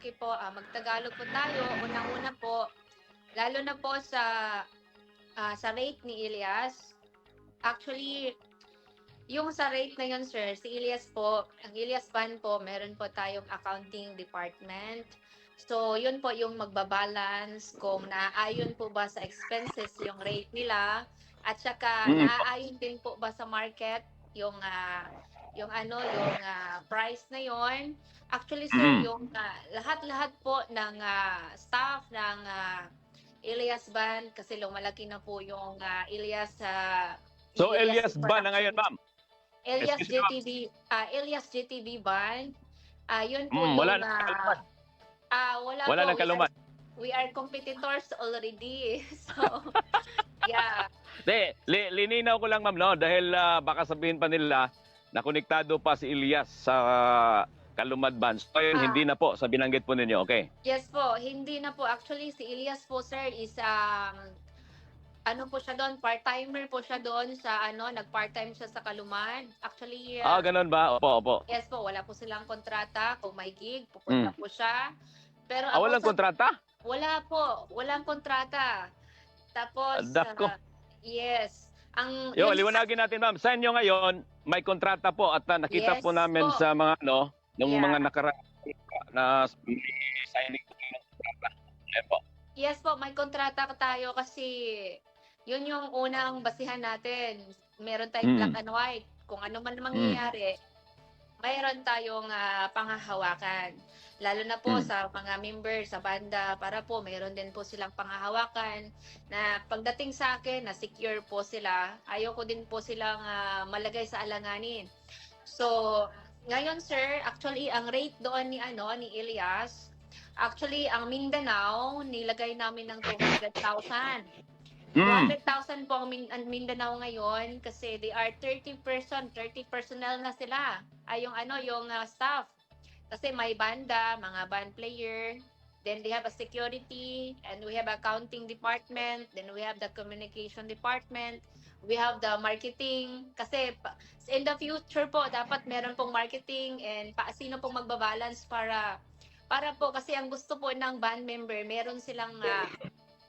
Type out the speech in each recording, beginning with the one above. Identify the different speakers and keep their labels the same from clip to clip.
Speaker 1: Okay po, ah, magtagalog po tayo. Unang-una po, lalo na po sa ah, sa rate ni Elias. Actually, yung sa rate na yun, sir, si Elias po, ang Elias Ban po, meron po tayong accounting department. So, yun po yung magbabalance kung naaayon po ba sa expenses yung rate nila at saka
Speaker 2: Mm.
Speaker 1: naaayon din po ba sa market yung ah, yung ano yung ah, price na yon actually sir
Speaker 2: Mm.
Speaker 1: yung ah, lahat-lahat po ng ah, staff ng ah, Elias Ban kasi lumalaki na po yung ah, Elias ah,
Speaker 2: So, Elias ba na ngayon, ma'am?
Speaker 1: Elias
Speaker 2: Excuse.
Speaker 1: JTV ah, Elias JTV Ban ah yun po
Speaker 2: Mm,
Speaker 1: yung
Speaker 2: wala na
Speaker 1: ah,
Speaker 2: kaluman.
Speaker 1: ah, wala
Speaker 2: Wala
Speaker 1: po,
Speaker 2: nang
Speaker 1: we are-
Speaker 2: kaluman.
Speaker 1: we are competitors already so yeah
Speaker 2: De, li, lininaw ko lang, ma'am, no? Dahil ah, baka sabihin pa nila na konektado pa si Elias sa Kalumad Ban. So, ayun,
Speaker 1: Ah.
Speaker 2: hindi na po sa binanggit po ninyo, okay?
Speaker 1: Yes po, hindi na po. Actually, si Elias po, sir, is um, ano po siya doon, part-timer po siya doon sa ano, nag-part-time siya sa Kaluman. Actually, uh,
Speaker 2: Ah, ganun ba? Opo, opo.
Speaker 1: yes po, wala po silang kontrata. Kung may gig, pupunta po siya. Pero
Speaker 2: Ah, walang
Speaker 1: sa-
Speaker 2: kontrata?
Speaker 1: Wala po, walang kontrata. Tapos,
Speaker 2: Dako.
Speaker 1: ah, yes. Ang,
Speaker 2: Yo,
Speaker 1: yun-
Speaker 2: liwanagin natin, ma'am. Sa inyo ngayon, may kontrata po at ah, nakita
Speaker 1: Yes
Speaker 2: po namin
Speaker 1: po.
Speaker 2: sa mga, ano, ng
Speaker 1: Yeah.
Speaker 2: mga nakara na signing po ng kontrata. Ayan po.
Speaker 1: Yes po, may kontrata tayo kasi yun yung unang basihan natin. Meron tayong
Speaker 2: Mm.
Speaker 1: black and white. Kung ano man mangyayari, mayroon tayong ah, panghahawakan. Lalo na po
Speaker 2: Mm.
Speaker 1: sa mga member sa banda para po mayroon din po silang panghahawakan na pagdating sa akin na secure po sila. Ayoko din po silang ah, malagay sa alanganin. So, ngayon sir, actually ang rate doon ni ano ni Elias Actually, ang Mindanao, nilagay namin ng 200,000.
Speaker 2: Mm.
Speaker 1: 200,000 po ang, Min- ang Mindanao ngayon kasi they are 30 person, 30 personnel na sila. Ay yung ano, yung ah, staff. Kasi may banda, mga band player, then they have a security, and we have accounting department, then we have the communication department, we have the marketing. Kasi in the future po, dapat meron pong marketing and pa, sino pong magbabalance para para po kasi ang gusto po ng band member, meron silang ah,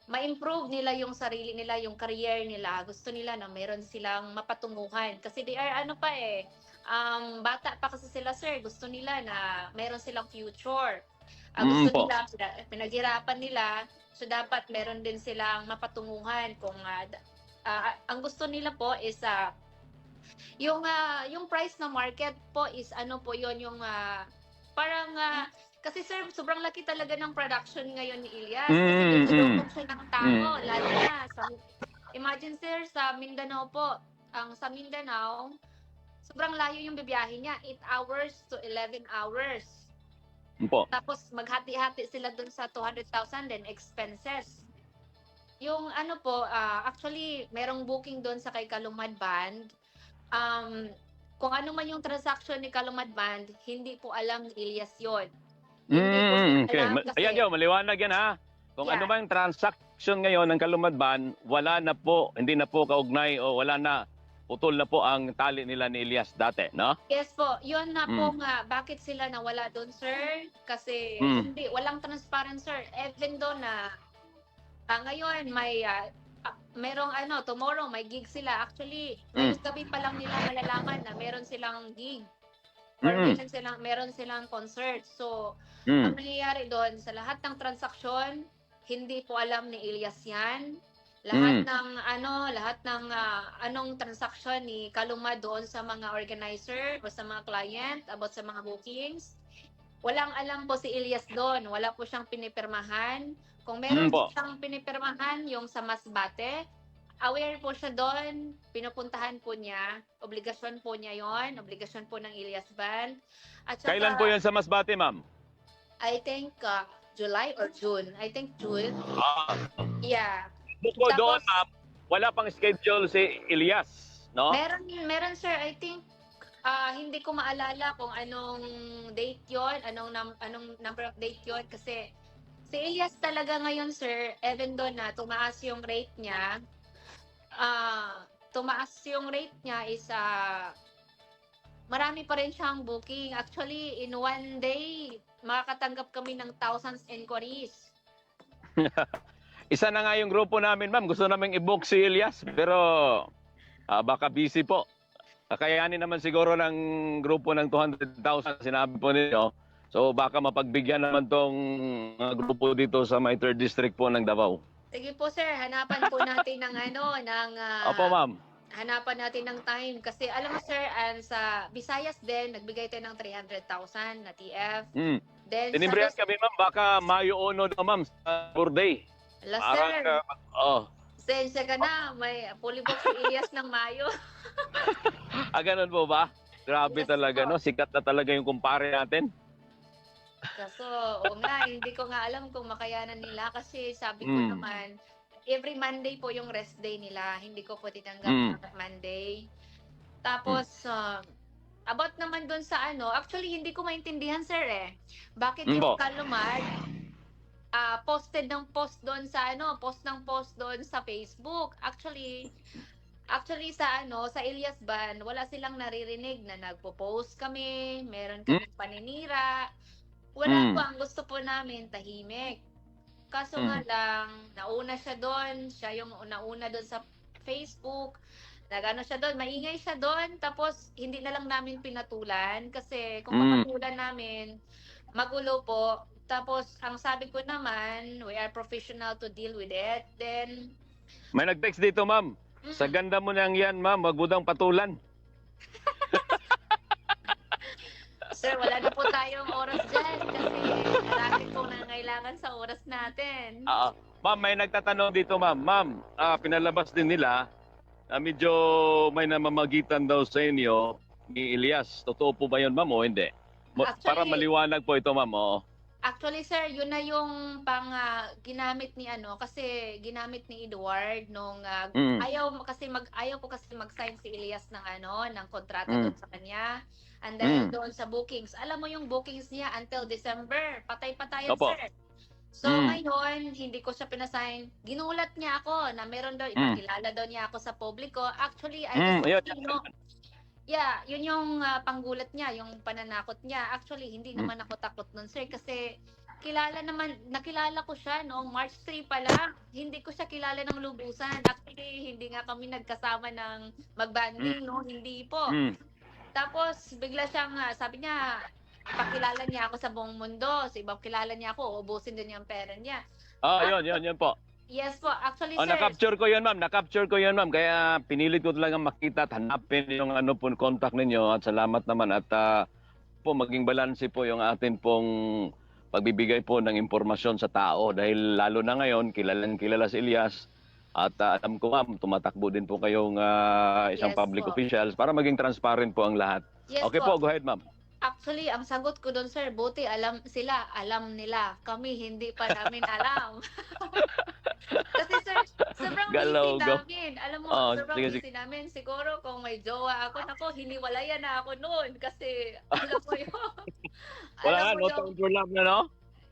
Speaker 1: ma-improve nila yung sarili nila, yung career nila. Gusto nila na meron silang mapatunguhan. Kasi they are ano pa eh, um, bata pa kasi sila sir. Gusto nila na meron silang future.
Speaker 2: Mm,
Speaker 1: gusto
Speaker 2: po.
Speaker 1: nila, pina- pinaghirapan nila. So dapat meron din silang mapatunguhan kung d- ah, ang gusto nila po is ah, yung ah, yung price na market po is ano po yon yung ah, parang ah, kasi sir, sobrang laki talaga ng production ngayon ni Elias. Kasi
Speaker 2: Mm, mm.
Speaker 1: siya ng tao, lalo na sa, imagine sir, sa Mindanao po, ang sa Mindanao, sobrang layo yung bibiyahe niya, 8 hours to 11 hours.
Speaker 2: Po.
Speaker 1: Tapos maghati-hati sila dun sa 200,000 then expenses. Yung ano po, ah, actually, merong booking doon sa kay Kalumad Band. Um, kung ano man yung transaction ni Kalumad Band, hindi po alam ni Elias yon.
Speaker 2: Mm, okay.
Speaker 1: alam kasi-
Speaker 2: Ayan yun, maliwanag yan ha. Kung
Speaker 1: Yeah.
Speaker 2: ano ba yung transaction ngayon ng Kalumadban, wala na po, hindi na po kaugnay o wala na, putol na po ang tali nila ni Elias dati, no?
Speaker 1: Yes po, yun na po
Speaker 2: Mm.
Speaker 1: nga. Bakit sila nawala doon, sir? Kasi
Speaker 2: Mm.
Speaker 1: hindi, walang transparent, sir. Even though na ah, ngayon may ah, merong ano, tomorrow may gig sila. Actually,
Speaker 2: Mm.
Speaker 1: gabi pa lang nila malalaman na meron silang gig. Or
Speaker 2: Mm.
Speaker 1: meron silang, meron silang concert. So,
Speaker 2: Mm.
Speaker 1: ang nangyayari doon, sa lahat ng transaksyon, hindi po alam ni Elias yan. Lahat
Speaker 2: Mm.
Speaker 1: ng ano, lahat ng ah, anong transaction ni Kaluma doon sa mga organizer o sa mga client about sa mga bookings. Walang alam po si Elias doon. Wala po siyang pinipirmahan. Kung meron
Speaker 2: Mm po.
Speaker 1: siyang pinipirmahan, yung sa Masbate, aware po siya doon, pinupuntahan po niya, obligasyon po niya yon, obligasyon po ng Elias Band. At saka,
Speaker 2: Kailan po yan sa Masbate, ma'am?
Speaker 1: I think uh, July or June. I think June.
Speaker 2: Ah,
Speaker 1: Yeah.
Speaker 2: Bukod
Speaker 1: Tapos-
Speaker 2: doon, ma'am, wala pang schedule si Elias, no?
Speaker 1: Meron, meron sir, I think ah, hindi ko maalala kung anong date 'yon, anong num- anong number of date 'yon kasi si Elias talaga ngayon sir, even though na tumaas yung rate niya, ah tumaas yung rate niya is ah, marami pa rin siyang booking. Actually, in one day, makakatanggap kami ng thousands inquiries.
Speaker 2: Isa na nga yung grupo namin, ma'am. Gusto namin i-book si Elias, pero ah, baka busy po. Kakayanin naman siguro ng grupo ng 200,000 sinabi po ninyo. So baka mapagbigyan naman tong mga grupo dito sa my third district po ng Davao.
Speaker 1: Sige po sir, hanapan po natin ng ano, ng ah,
Speaker 2: Opo, ma'am.
Speaker 1: hanapan natin ng time kasi alam mo sir, and sa Visayas din nagbigay tayo ng 300,000 na TF.
Speaker 2: Hmm.
Speaker 1: Then
Speaker 2: Tinimbrihan
Speaker 1: sa
Speaker 2: kami, ma'am. Baka Mayo Ono daw, ma'am, sa birthday.
Speaker 1: Last
Speaker 2: Parang, ah, oh,
Speaker 1: sensya ka na, may polybok si Elias ng Mayo.
Speaker 2: ah, ganun po ba? Grabe
Speaker 1: Yes,
Speaker 2: talaga,
Speaker 1: po.
Speaker 2: no? Sikat na talaga yung kumpare natin.
Speaker 1: Kaso, oo nga, hindi ko nga alam kung makayanan nila kasi sabi ko
Speaker 2: Mm.
Speaker 1: naman, every Monday po yung rest day nila. Hindi ko po tinanggap
Speaker 2: Mm.
Speaker 1: Monday. Tapos, um, about naman doon sa ano, actually hindi ko maintindihan sir eh. Bakit
Speaker 2: Mm,
Speaker 1: yung
Speaker 2: po.
Speaker 1: Kalumad, ah posted ng post doon sa ano, post ng post doon sa Facebook. Actually, Actually sa ano, sa Elias Ban, wala silang naririnig na nagpo-post kami, meron kami paninira. Wala
Speaker 2: Mm.
Speaker 1: po, ang gusto po namin tahimik. Kaso
Speaker 2: Mm.
Speaker 1: nga lang, nauna siya doon, siya yung nauna doon sa Facebook. Nagano siya doon, maingay siya doon, tapos hindi na lang namin pinatulan kasi kung
Speaker 2: Mm.
Speaker 1: papatulan namin, magulo po. Tapos ang sabi ko naman, we are professional to deal with it. Then,
Speaker 2: May nag-text dito, ma'am.
Speaker 1: mm,
Speaker 2: Sa ganda mo nang yan, ma'am, wag mo daw patulan.
Speaker 1: Sir, wala na po tayong oras dyan kasi marami pong nangailangan sa oras natin.
Speaker 2: Ah, ma'am, may nagtatanong dito, ma'am. Ma'am, ah, pinalabas din nila na medyo may namamagitan daw sa inyo ni Elias. Totoo po ba yun, ma'am, o hindi? Mo-
Speaker 1: Actually-
Speaker 2: Para maliwanag po ito, ma'am. Oo.
Speaker 1: Actually, sir, yun na yung pang ah, ginamit ni ano kasi ginamit ni Edward nung ah,
Speaker 2: Mm.
Speaker 1: ayaw mo kasi mag ayaw ko kasi mag-sign si Elias ng ano ng kontrata
Speaker 2: Mm.
Speaker 1: doon sa kanya. And then
Speaker 2: Mm.
Speaker 1: doon sa bookings. Alam mo yung bookings niya until December. Patay-patayan,
Speaker 2: Opo.
Speaker 1: sir. So
Speaker 2: Mm.
Speaker 1: ngayon, hindi ko siya pinasign. Ginulat niya ako na meron daw,
Speaker 2: Mm.
Speaker 1: ipakilala daw niya ako sa publiko. Actually, I
Speaker 2: Mm,
Speaker 1: just
Speaker 2: yun.
Speaker 1: know, Yeah, yun yung ah, panggulat niya, yung pananakot niya. Actually, hindi
Speaker 2: Mm.
Speaker 1: naman ako takot nun, sir, kasi kilala naman, nakilala ko siya noong March 3 pa lang. Hindi ko siya kilala ng lubusan. Actually, hindi nga kami nagkasama ng magbanding, no? Hindi po.
Speaker 2: Mm.
Speaker 1: Tapos, bigla siyang, ah, sabi niya, ipakilala niya ako sa buong mundo. So, ibang kilala niya ako, ubusin din yung pera niya.
Speaker 2: Ah, yun, yun, yun po.
Speaker 1: Yes po, actually,
Speaker 2: Oh,
Speaker 1: sir.
Speaker 2: na-capture ko yun, ma'am. Na-capture ko yun, ma'am. Kaya pinilit ko talaga makita at hanapin yung ano po, contact ninyo. At salamat naman. At ah, po, maging balanse po yung atin pong pagbibigay po ng impormasyon sa tao. Dahil lalo na ngayon, kilalang kilala si Elias. At ah, alam ko, ma'am, tumatakbo din po kayong ah, isang
Speaker 1: Yes
Speaker 2: public
Speaker 1: po.
Speaker 2: officials para maging transparent po ang lahat.
Speaker 1: Yes
Speaker 2: okay po, go ahead, ma'am.
Speaker 1: Actually, ang sagot ko doon, sir, buti alam sila, alam nila. Kami, hindi pa namin alam. Kasi, sir, sobrang
Speaker 2: Galaw,
Speaker 1: busy
Speaker 2: go.
Speaker 1: namin. Alam mo,
Speaker 2: Oo,
Speaker 1: sobrang
Speaker 2: sige,
Speaker 1: busy namin. Siguro, kung may jowa ako, nako, hiniwalayan na ako noon. Kasi, alam mo yun.
Speaker 2: Wala na, no time for love na, no?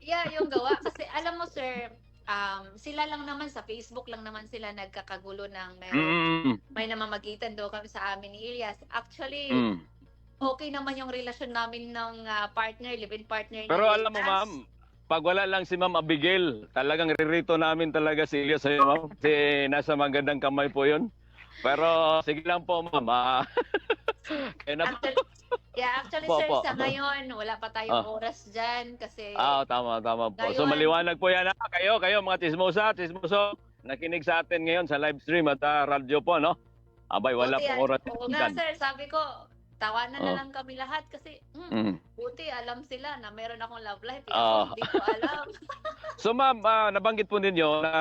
Speaker 1: yeah, yung gawa. Kasi, alam mo, sir, um, sila lang naman sa Facebook lang naman sila nagkakagulo ng may,
Speaker 2: Mm,
Speaker 1: may namamagitan daw kami sa amin ni Elias. Actually,
Speaker 2: mm.
Speaker 1: Okay naman yung relasyon namin ng ah, partner, live-in partner.
Speaker 2: Pero alam mo, ma'am, pag wala lang si Ma'am Abigail, talagang ririto namin talaga si Elias sa'yo, ma'am. Kasi nasa magandang kamay po yun. Pero sige lang po, ma'am. Ah, kaya na po.
Speaker 1: Actually, yeah, actually,
Speaker 2: Po,
Speaker 1: sir,
Speaker 2: po.
Speaker 1: sa ngayon, wala pa tayong
Speaker 2: Ah.
Speaker 1: oras dyan kasi
Speaker 2: Ah, tama, tama po. So
Speaker 1: Ngayon-
Speaker 2: maliwanag po yan. Ha? Kayo, kayo mga tismosa, tismoso, nakinig sa atin ngayon sa live stream at ah, radyo po, no? Abay, wala
Speaker 1: buti,
Speaker 2: pong oras.
Speaker 1: Oo nga, sir, sabi ko, tawanan na
Speaker 2: Oh.
Speaker 1: lang kami lahat kasi hmm,
Speaker 2: Mm.
Speaker 1: buti alam sila na meron akong love life. Ako, hindi ko alam.
Speaker 2: So ma'am, ah, nabanggit po ninyo na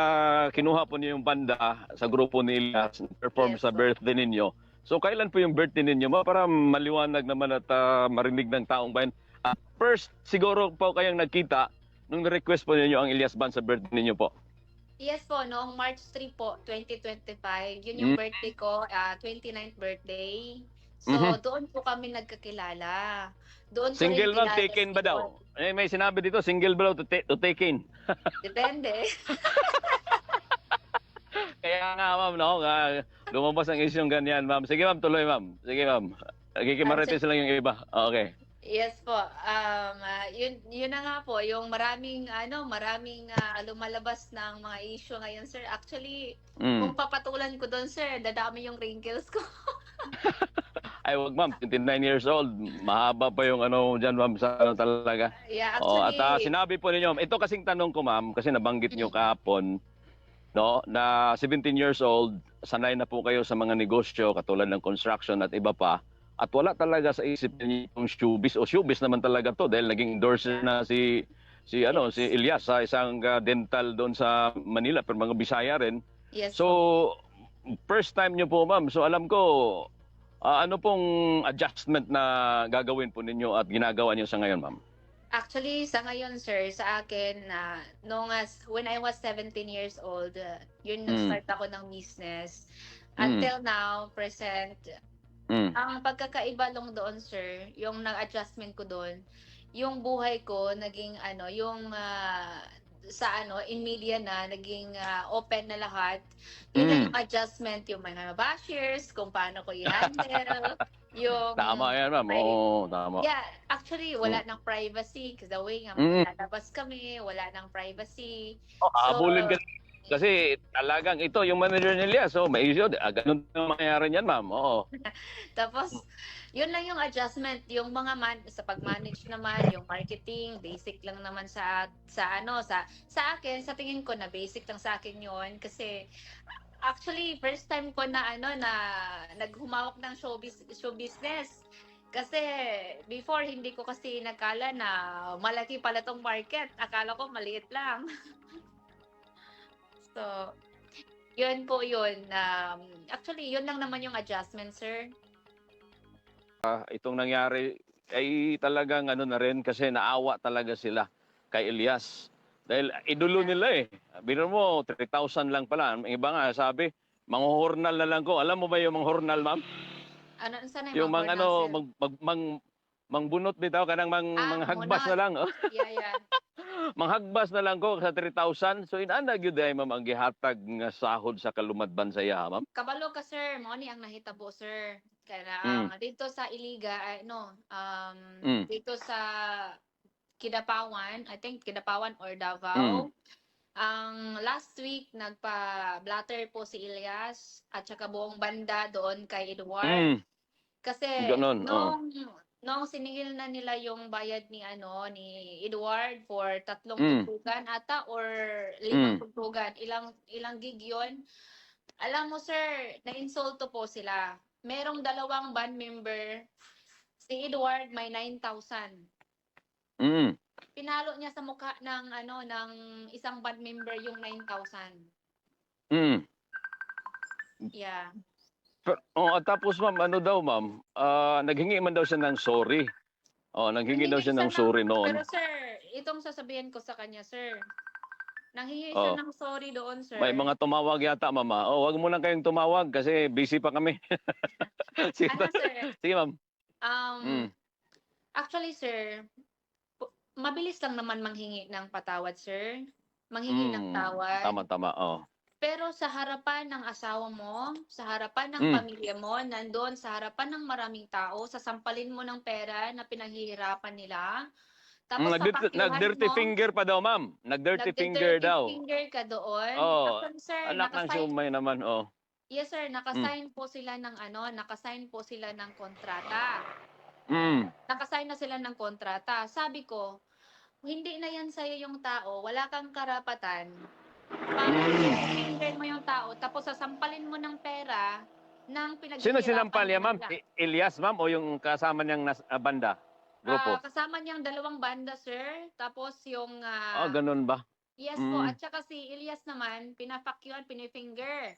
Speaker 2: kinuha po niyo yung banda sa grupo ni Elias, perform
Speaker 1: Yes,
Speaker 2: sa birthday ninyo. So kailan po yung birthday ninyo ma'am? Para maliwanag naman at ah, marinig ng taong bayan. Ah, first, siguro po kayong nagkita nung request po ninyo ang Elias Band sa birthday ninyo po.
Speaker 1: yes po, noong March 3 po, 2025, yun yung
Speaker 2: Mm.
Speaker 1: birthday ko, ah, 29th birthday. So,
Speaker 2: Mhm.
Speaker 1: doon po kami nagkakilala. Doon ko
Speaker 2: Single
Speaker 1: rin
Speaker 2: ma'am,
Speaker 1: kilala
Speaker 2: taken
Speaker 1: si
Speaker 2: ba daw? Eh, may sinabi dito, single ba daw to, ta- to taken?
Speaker 1: Depende.
Speaker 2: Kaya nga ma'am, no? Nga, lumabas ang isyong ganyan ma'am. Sige ma'am, tuloy ma'am. Sige ma'am. Nagkikimarites lang yung iba. Okay.
Speaker 1: Yes po. Um, ah, yun, yun na nga po, yung maraming, ano, maraming ah, lumalabas ng mga issue ngayon, sir. Actually,
Speaker 2: Mm.
Speaker 1: kung papatulan ko doon, sir, dadami yung wrinkles ko.
Speaker 2: Ay, wag ma'am, 29 years old. Mahaba pa yung ano dyan ma'am sa ano talaga.
Speaker 1: yeah,
Speaker 2: Oh, at
Speaker 1: actually,
Speaker 2: sinabi po ninyo, ito kasing tanong ko ma'am, kasi nabanggit nyo kahapon, no, na 17 years old, sanay na po kayo sa mga negosyo katulad ng construction at iba pa. At wala talaga sa isip niyo yung showbiz o showbiz naman talaga to dahil naging endorser na si si ano si Elias sa isang ah, dental doon sa Manila pero mga Bisaya rin.
Speaker 1: yes
Speaker 2: So. First time nyo po ma'am. So alam ko ah, ano pong adjustment na gagawin po ninyo at ginagawa niyo sa ngayon ma'am?
Speaker 1: Actually, sa ngayon, sir, sa akin, na nung as, when I was 17 years old, uh, yun
Speaker 2: Mm.
Speaker 1: nag-start ako ng business.
Speaker 2: Mm.
Speaker 1: Until now, present,
Speaker 2: Mm.
Speaker 1: ang pagkakaiba lang doon, sir, yung nag-adjustment ko doon, yung buhay ko naging ano, yung ah, sa ano, in media na, naging ah, open na lahat. Yun na
Speaker 2: Mm.
Speaker 1: yung adjustment, yung mga bashers, kung paano ko i-handle, yung...
Speaker 2: Tama yan ma'am. Oo, tama.
Speaker 1: Yeah, actually, wala nang privacy. Kasi the way nga,
Speaker 2: Mm.
Speaker 1: lalabas kami, wala nang privacy.
Speaker 2: Oh, habulin ka kasi talagang ito yung manager ni Elias. So may issue. Ah, ganun ang mangyayari niyan ma'am. Oo.
Speaker 1: Tapos, yun lang yung adjustment. Yung mga man, sa pag-manage naman, yung marketing, basic lang naman sa, sa ano, sa, sa akin, sa tingin ko na basic lang sa akin yun. Kasi, actually, first time ko na, ano, na naghumawak ng show, show business. Kasi, before, hindi ko kasi nagkala na malaki pala tong market. Akala ko maliit lang. so, yun po yun. Um, actually, yun lang naman yung adjustment, sir.
Speaker 2: Ah, itong nangyari ay talagang ano na rin kasi naawa talaga sila kay Elias. Dahil idolo nila eh. Bino mo, 3,000 lang pala. Ang iba nga sabi, mga hornal na lang ko. Alam mo ba yung mga hornal, ma'am?
Speaker 1: Ano, saan
Speaker 2: Yung
Speaker 1: mga
Speaker 2: mga ano, mag, mag, mang, mangbunot bitaw kanang mang,
Speaker 1: Ah,
Speaker 2: manghagbas na lang. Oh.
Speaker 1: Yeah, yeah.
Speaker 2: Manghagbas na lang ko sa 3,000. So inana gyud ay ma'am ang gihatag nga sahod sa kalumadban sa iya, ma'am.
Speaker 1: Kabalo ka, sir. Mo ni ang nahitabo, sir. Kaya
Speaker 2: Mm.
Speaker 1: ang dito sa Iliga, ay, no, um,
Speaker 2: Mm.
Speaker 1: dito sa Kidapawan, I think Kidapawan or
Speaker 2: Mm.
Speaker 1: Davao, ang last week nagpa-blatter po si Elias at saka buong banda doon kay Edward.
Speaker 2: Mm.
Speaker 1: Kasi
Speaker 2: Ganon,
Speaker 1: nung nung siningil na nila yung bayad ni ano ni Edward for tatlong
Speaker 2: Mm.
Speaker 1: tugtugan ata or limang
Speaker 2: Mm.
Speaker 1: tugtugan, ilang ilang gig 'yon. Alam mo sir, na-insulto po sila. Merong dalawang band member si Edward may 9,000.
Speaker 2: Mm.
Speaker 1: Pinalo niya sa mukha ng ano ng isang band member yung 9,000.
Speaker 2: Mm.
Speaker 1: Yeah.
Speaker 2: Oh, at tapos ma'am, ano daw ma'am, ah, naghingi man daw siya ng sorry. Oh, naghingi daw siya ng sorry noon.
Speaker 1: Pero sir, itong sasabihin ko sa kanya, sir. Nanghingi
Speaker 2: Oh.
Speaker 1: siya ng sorry doon, sir.
Speaker 2: May mga tumawag yata, mama. Oh, wag mo na kayong tumawag kasi busy pa kami. sige,
Speaker 1: Ano, sir?
Speaker 2: sige ma'am.
Speaker 1: Um,
Speaker 2: Mm.
Speaker 1: Actually, sir, pu- mabilis lang naman manghingi ng patawad, sir. Manghingi ng
Speaker 2: Mm,
Speaker 1: tawad.
Speaker 2: Tama, tama. Oh.
Speaker 1: Pero sa harapan ng asawa mo, sa harapan ng
Speaker 2: Mm.
Speaker 1: pamilya mo, nandoon sa harapan ng maraming tao, sasampalin mo ng pera na pinaghihirapan nila. Tapos
Speaker 2: Mm, nag-dirty,
Speaker 1: papakyuhan
Speaker 2: nag-dirty
Speaker 1: mo,
Speaker 2: finger pa daw, ma'am. Nag-dirty finger
Speaker 1: nagdi-dirty
Speaker 2: daw.
Speaker 1: finger ka doon.
Speaker 2: Oo.
Speaker 1: Sir,
Speaker 2: Anak ng
Speaker 1: nakasign
Speaker 2: naman, oh.
Speaker 1: Yes sir, nakasign po sila ng ano, nakasign po sila ng kontrata.
Speaker 2: Mm.
Speaker 1: Nakasign na sila ng kontrata. Sabi ko, hindi na yan sa'yo yung tao, wala kang karapatan. Para
Speaker 2: Mm.
Speaker 1: mo yung tao, tapos sasampalin mo ng pera ng pinaghihirapan
Speaker 2: Sino sinampal niya, ma'am? I- Elias, ma'am, o yung kasama niyang nas- ah, banda? Grupo?
Speaker 1: Ah, kasama niyang dalawang banda, sir. Tapos yung... ah,
Speaker 2: Ah, ganun ba?
Speaker 1: Yes po.
Speaker 2: Mm.
Speaker 1: At saka si Elias naman, pinapakyuan, pinifinger.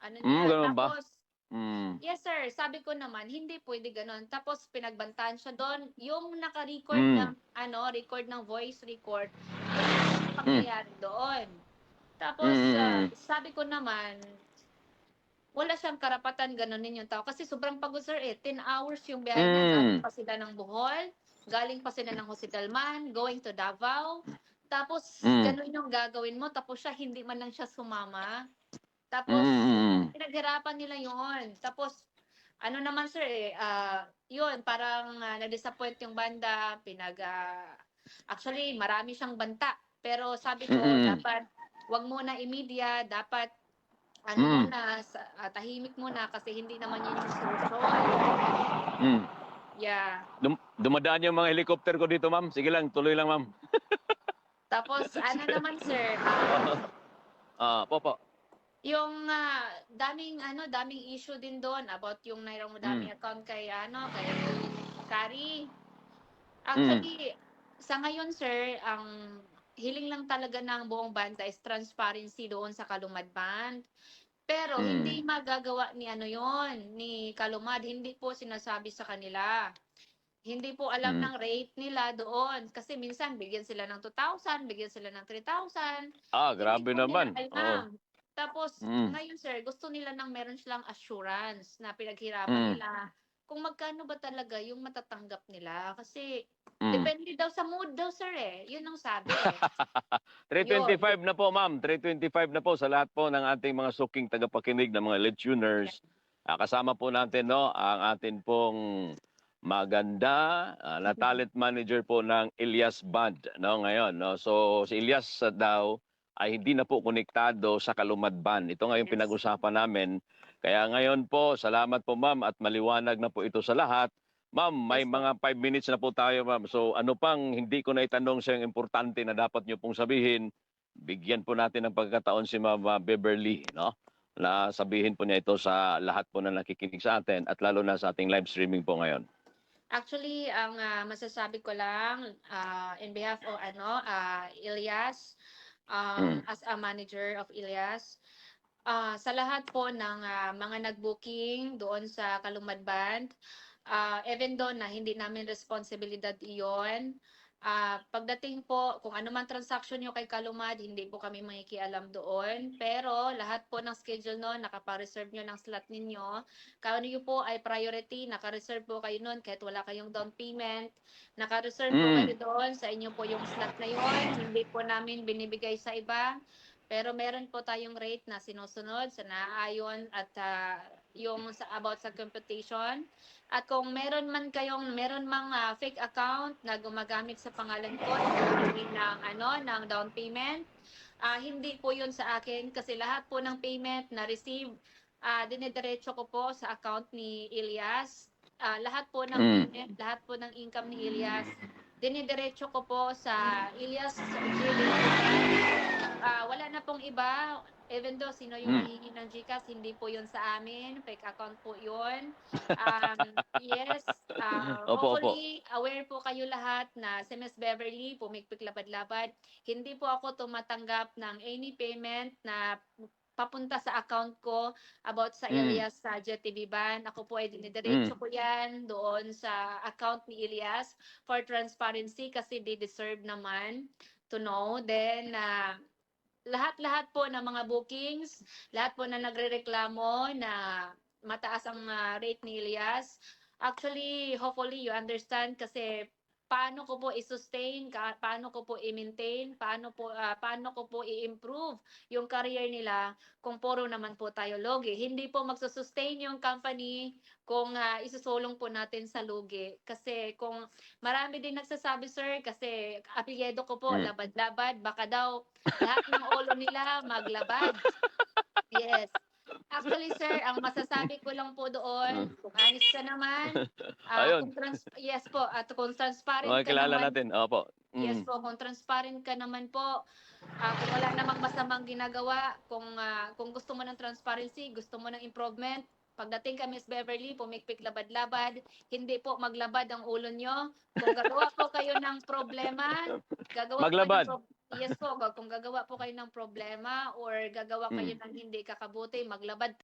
Speaker 1: Ano
Speaker 2: Mm,
Speaker 1: niya?
Speaker 2: ganun ba?
Speaker 1: Tapos,
Speaker 2: Mm.
Speaker 1: Yes sir, sabi ko naman hindi pwede ganun. Tapos pinagbantaan siya doon, yung naka-record
Speaker 2: Mm.
Speaker 1: ng ano, record ng voice record. Yung pangyayari doon. Tapos
Speaker 2: Mm, mm, mm.
Speaker 1: sabi ko naman wala siyang karapatan ganunin yung tao kasi sobrang pagod sir eh. 10 hours yung biyahe niya.
Speaker 2: Mm.
Speaker 1: Galing pa sila ng Bohol, galing pa sila ng Hospitalman, going to Davao. Tapos
Speaker 2: Mm.
Speaker 1: ganun yung gagawin mo tapos siya hindi man lang siya sumama. Tapos
Speaker 2: Mm, mm, mm.
Speaker 1: pinaghirapan nila yon. Tapos, ano naman sir eh, ah, yun, parang ah, na-disappoint yung banda, pinag, ah, actually, marami siyang banta. Pero sabi ko,
Speaker 2: Mm-mm.
Speaker 1: dapat, wag muna i-media, dapat, ano
Speaker 2: Mm.
Speaker 1: muna, sa, ah, tahimik muna kasi hindi naman yun yung solusyon.
Speaker 2: Mm.
Speaker 1: Yeah.
Speaker 2: Dum- dumadaan yung mga helicopter ko dito, ma'am. Sige lang, tuloy lang, ma'am.
Speaker 1: Tapos, ano naman sir, ah,
Speaker 2: Ah, po po.
Speaker 1: yung ah, daming ano daming issue din doon about yung Naira mo daming account kay ano kay Kari. Actually, sa ngayon sir, ang hiling lang talaga ng buong banda is transparency doon sa Kalumad Band. Pero
Speaker 2: Mm.
Speaker 1: hindi magagawa ni ano yon ni Kalumad, hindi po sinasabi sa kanila. Hindi po alam
Speaker 2: Mm.
Speaker 1: ng rate nila doon kasi minsan bigyan sila ng 2,000, bigyan sila ng 3,000.
Speaker 2: Ah, grabe naman.
Speaker 1: Tapos,
Speaker 2: Mm.
Speaker 1: ngayon sir, gusto nila nang meron silang assurance na pinaghirapan
Speaker 2: Mm.
Speaker 1: nila kung magkano ba talaga yung matatanggap nila. Kasi,
Speaker 2: Mm.
Speaker 1: depende daw sa mood daw sir eh. Yun ang sabi eh.
Speaker 2: 325 na po, ma'am. 325 na po sa lahat po ng ating mga suking tagapakinig ng mga lead tuners. Ah, kasama po natin no ang atin pong maganda ah, na talent manager po ng Elias Band no ngayon no. So si Elias daw ay hindi na po konektado sa Kalumad Band. Ito nga yung
Speaker 1: Yes.
Speaker 2: pinag-usapan namin. Kaya ngayon po, salamat po ma'am at maliwanag na po ito sa lahat. Ma'am, may mga 5 minutes na po tayo ma'am. So ano pang hindi ko na itanong sa importante na dapat nyo pong sabihin, bigyan po natin ng pagkataon si Ma'am Beverly, no? Na sabihin po niya ito sa lahat po na nakikinig sa atin at lalo na sa ating live streaming po ngayon.
Speaker 1: Actually, ang ah, masasabi ko lang ah, in behalf of ano, ah, Ilyas, um,
Speaker 2: Mm.
Speaker 1: as a manager of Ilyas, ah, sa lahat po ng ah, mga nag-booking doon sa Kalumad Band, ah, even doon na hindi namin responsibilidad iyon, ah, pagdating po, kung ano man transaction nyo kay Kalumad, hindi po kami makikialam doon. Pero lahat po ng schedule noon, nakapareserve nyo ng slot ninyo. Kung nyo po ay priority, naka-reserve po kayo noon kahit wala kayong down payment. Naka-reserve po
Speaker 2: Mm.
Speaker 1: kayo doon sa inyo po yung slot na yun. Hindi po namin binibigay sa iba. Pero meron po tayong rate na sinusunod sa naayon at ah, yung sa, about sa computation. At kung meron man kayong meron mang ah, fake account na gumagamit sa pangalan ko ng ano ng down payment, ah, hindi po 'yun sa akin kasi lahat po ng payment na receive ah dinediretso ko po sa account ni Elias. Ah, lahat po ng
Speaker 2: Mm.
Speaker 1: payment, lahat po ng income ni Elias dinidiretso ko po sa Elias Ah, wala na pong iba. Even though sino yung
Speaker 2: Mm.
Speaker 1: hihingi ng GCash, hindi po yun sa amin. Fake account po yun. Um, yes. ah,
Speaker 2: Opo, opo.
Speaker 1: hopefully, aware po kayo lahat na si Miss Beverly, pumikpik labad-labad. Hindi po ako tumatanggap ng any payment na papunta sa account ko about sa
Speaker 2: Mm.
Speaker 1: Elias sa JTV Ban. Ako po ay dinidiretso ko yan doon sa account ni Elias for transparency kasi they deserve naman to know. Then, ah, lahat-lahat po ng mga bookings, lahat po na nagrereklamo na mataas ang ah, rate ni Elias. Actually, hopefully you understand kasi paano ko po i-sustain, paano ko po i-maintain, paano po ah, paano ko po i-improve yung career nila kung puro naman po tayo logi. Hindi po magsusustain yung company kung ah, isusulong po natin sa lugi. Kasi kung marami din nagsasabi, sir, kasi apelyido ko po,
Speaker 2: Mm.
Speaker 1: labad-labad, baka daw lahat ng ulo nila maglabad. Yes. Actually, sir, ang masasabi ko lang po doon, kung honest ka naman, ah,
Speaker 2: Ayun.
Speaker 1: kung trans- yes po, at kung transparent
Speaker 2: Okay,
Speaker 1: ka
Speaker 2: kilala
Speaker 1: naman,
Speaker 2: natin. Opo. Mm.
Speaker 1: Yes po, kung transparent ka naman po, ah, kung wala namang masamang ginagawa, kung ah, kung gusto mo ng transparency, gusto mo ng improvement, pagdating ka Miss Beverly, pumikpik labad-labad, hindi po maglabad ang ulo nyo. Kung gagawa po kayo ng problema, gagawa
Speaker 2: Maglabad.
Speaker 1: po kayo ng Yes po, kung gagawa po kayo ng problema or gagawa kayo ng hindi kakabuti, maglabad